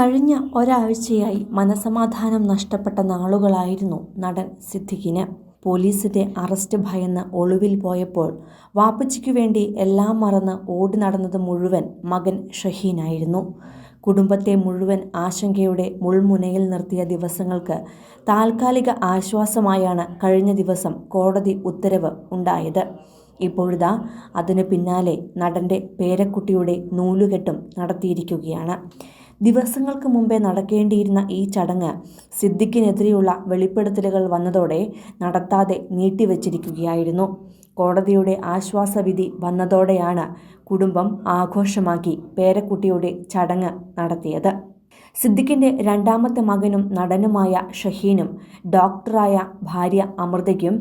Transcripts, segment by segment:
കഴിഞ്ഞ ഒരാഴ്ചയായി മനസമാധാനം നഷ്ടപ്പെട്ട നാളുകളായിരുന്നു നടൻ സിദ്ദിഖിന് പോലീസിന്റെ അറസ്റ്റ് ഭയന്ന് ഒളിവിൽ പോയപ്പോൾ വാപ്പച്ചിക്കു വേണ്ടി എല്ലാം മറന്ന് ഓടി നടന്നത് മുഴുവൻ മകൻ ഷഹീനായിരുന്നു. കുടുംബത്തെ മുഴുവൻ ആശങ്കയുടെ മുൾമുനയിൽ നിർത്തിയ ദിവസങ്ങൾക്ക് താൽക്കാലിക ആശ്വാസമായാണ് കഴിഞ്ഞ ദിവസം കോടതി ഉത്തരവ് ഉണ്ടായത്. ഇപ്പോഴിതാ അതിനു പിന്നാലെ നടന്റെ പേരക്കുട്ടിയുടെ നൂലുകെട്ടും നടത്തിയിരിക്കുകയാണ്. ദിവസങ്ങൾക്ക് മുമ്പേ നടക്കേണ്ടിയിരുന്ന ഈ ചടങ്ങ് സിദ്ദിഖിനെതിരെയുള്ള വെളിപ്പെടുത്തലുകൾ വന്നതോടെ നടത്താതെ നീട്ടിവച്ചിരിക്കുകയായിരുന്നു. കോടതിയുടെ ആശ്വാസവിധി വന്നതോടെയാണ് കുടുംബം ആഘോഷമാക്കി പേരക്കുട്ടിയുടെ ചടങ്ങ് നടത്തിയത്. സിദ്ദിഖിന്റെ രണ്ടാമത്തെ മകനും നടനുമായ ഷഹീനും ഡോക്ടറായ ഭാര്യ അമൃതയ്ക്കും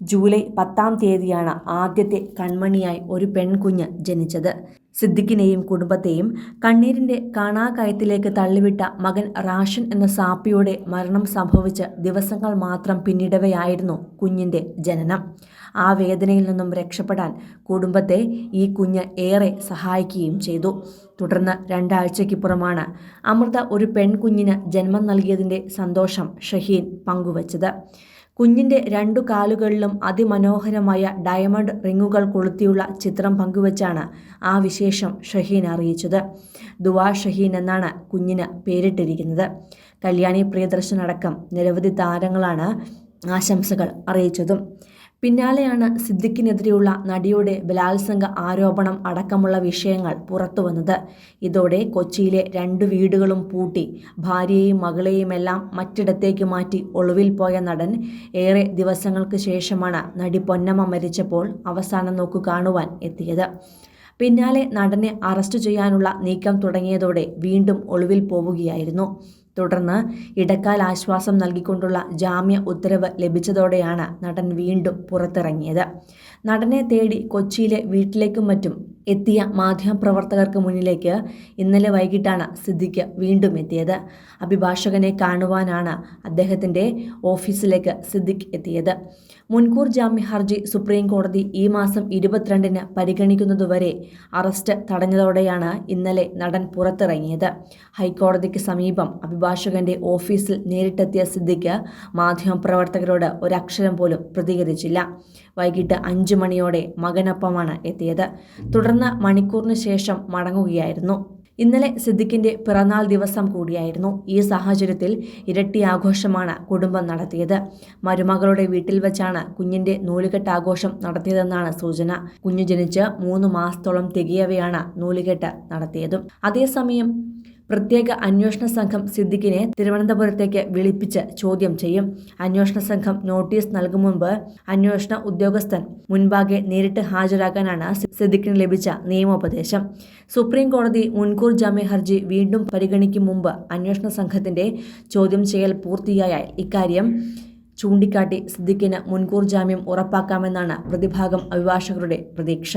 ജൂലൈ പത്താം തീയതിയാണ് ആദ്യത്തെ കൺമണിയായി ഒരു പെൺകുഞ്ഞ് ജനിച്ചത്. സിദ്ദിഖിനെയും കുടുംബത്തെയും കണ്ണീരിന്റെ കാണാകയത്തിലേക്ക് തള്ളിവിട്ട മകൻ റാഷൻ എന്ന സാപ്പിയുടെ മരണം സംഭവിച്ച് ദിവസങ്ങൾ മാത്രം പിന്നിടവെയായിരുന്നു കുഞ്ഞിന്റെ ജനനം. ആ വേദനയിൽ നിന്നും രക്ഷപ്പെടാൻ കുടുംബത്തെ ഈ കുഞ്ഞ് ഏറെ സഹായിക്കുകയും ചെയ്തു. തുടർന്ന് രണ്ടാഴ്ചയ്ക്കിപ്പുറമാണ് അമൃത ഒരു പെൺകുഞ്ഞിന് ജന്മം നൽകിയതിന്റെ സന്തോഷം ഷഹീൻ പങ്കുവച്ചത്. കുഞ്ഞിന്റെ രണ്ടു കാലുകളിലും അതിമനോഹരമായ ഡയമണ്ട് റിങ്ങുകൾ കൊളുത്തിയുള്ള ചിത്രം പങ്കുവച്ചാണ് ആ വിശേഷം ഷഹീൻ അറിയിച്ചത്. ദുവാ ഷഹീൻ എന്നാണ് കുഞ്ഞിന് പേരിട്ടിരിക്കുന്നത്. കല്യാണി പ്രിയദർശൻ അടക്കം നിരവധി താരങ്ങളാണ് ആശംസകൾ അറിയിച്ചതും. പിന്നാലെയാണ് സിദ്ദിഖിനെതിരെയുള്ള നടിയുടെ ബലാത്സംഗ ആരോപണം അടക്കമുള്ള വിഷയങ്ങൾ പുറത്തുവന്നത് ഇതോടെ കൊച്ചിയിലെ രണ്ട് വീടുകളും പൂട്ടി. ഭാര്യയെയും മകളെയുമെല്ലാം മറ്റിടത്തേക്ക് മാറ്റി ഒളിവിൽ പോയ നടൻ ഏറെ ദിവസങ്ങൾക്ക് ശേഷമാണ് നടി പൊന്നമ്മ മരിച്ചപ്പോൾ അവസാനം നോക്കു കാണുവാൻ എത്തിയത്. പിന്നാലെ നടനെ അറസ്റ്റ് ചെയ്യാനുള്ള നീക്കം തുടങ്ങിയതോടെ വീണ്ടും ഒളിവിൽ പോവുകയായിരുന്നു. തുടർന്ന് ഇടക്കാൽ ആശ്വാസം നൽകിക്കൊണ്ടുള്ള ജാമ്യ ഉത്തരവ് ലഭിച്ചതോടെയാണ് നടൻ വീണ്ടും പുറത്തിറങ്ങിയത്. നടനെ തേടി കൊച്ചിയിലെ വീട്ടിലേക്കും മറ്റും എത്തിയ മാധ്യമപ്രവർത്തകർക്ക് മുന്നിലേക്ക് ഇന്നലെ വൈകിട്ടാണ് സിദ്ദിഖ് വീണ്ടും എത്തിയത്. അഭിഭാഷകനെ കാണുവാനാണ് അദ്ദേഹത്തിന്റെ ഓഫീസിലേക്ക് സിദ്ദിഖ് എത്തിയത്. മുൻകൂർ ജാമ്യ ഹർജി സുപ്രീം കോടതി ഈ മാസം ഇരുപത്തിരണ്ടിന് പരിഗണിക്കുന്നതുവരെ അറസ്റ്റ് തടഞ്ഞതോടെയാണ് ഇന്നലെ നടൻ പുറത്തിറങ്ങിയത്. ഹൈക്കോടതിക്ക് സമീപം അഭിഭാഷകന്റെ ഓഫീസിൽ നേരിട്ടെത്തിയ സിദ്ദിഖ് മാധ്യമപ്രവർത്തകരോട് ഒരക്ഷരം പോലും പ്രതികരിച്ചില്ല. വൈകിട്ട് അഞ്ചു മണിയോടെ മകനൊപ്പമാണ് എത്തിയത്. തുടർന്ന് മണിക്കൂറിന് ശേഷം മടങ്ങുകയായിരുന്നു. ഇന്നലെ സിദ്ദിഖിന്റെ പിറന്നാൾ ദിവസം കൂടിയായിരുന്നു. ഈ സാഹചര്യത്തിൽ ഇരട്ടി ആഘോഷമാണ് കുടുംബം നടത്തിയത്. മരുമകളുടെ വീട്ടിൽ വെച്ചാണ് കുഞ്ഞിന്റെ നൂലുകെട്ട് ആഘോഷം നടത്തിയതെന്നാണ് സൂചന. കുഞ്ഞു ജനിച്ച് മൂന്ന് മാസത്തോളം തികയവെയാണ് നൂലുകെട്ട് നടത്തിയതും. അതേസമയം പ്രത്യേക അന്വേഷണ സംഘം സിദ്ദിഖിനെ തിരുവനന്തപുരത്തേക്ക് വിളിപ്പിച്ച് ചോദ്യം ചെയ്യും. അന്വേഷണ സംഘം നോട്ടീസ് നൽകും മുമ്പ് അന്വേഷണ ഉദ്യോഗസ്ഥൻ മുൻപാകെ നേരിട്ട് ഹാജരാകാനാണ് സിദ്ദിഖിന് ലഭിച്ച നിയമോപദേശം. സുപ്രീം കോടതി മുൻകൂർ ജാമ്യ ഹർജി വീണ്ടും പരിഗണിക്കും മുമ്പ് അന്വേഷണ സംഘത്തിന്റെ ചോദ്യം ചെയ്യൽ പൂർത്തിയായാൽ ഇക്കാര്യം ചൂണ്ടിക്കാട്ടി സിദ്ദിഖിന് മുൻകൂർ ജാമ്യം ഉറപ്പാക്കാമെന്നാണ് പ്രതിഭാഗം അഭിഭാഷകരുടെ പ്രതീക്ഷ.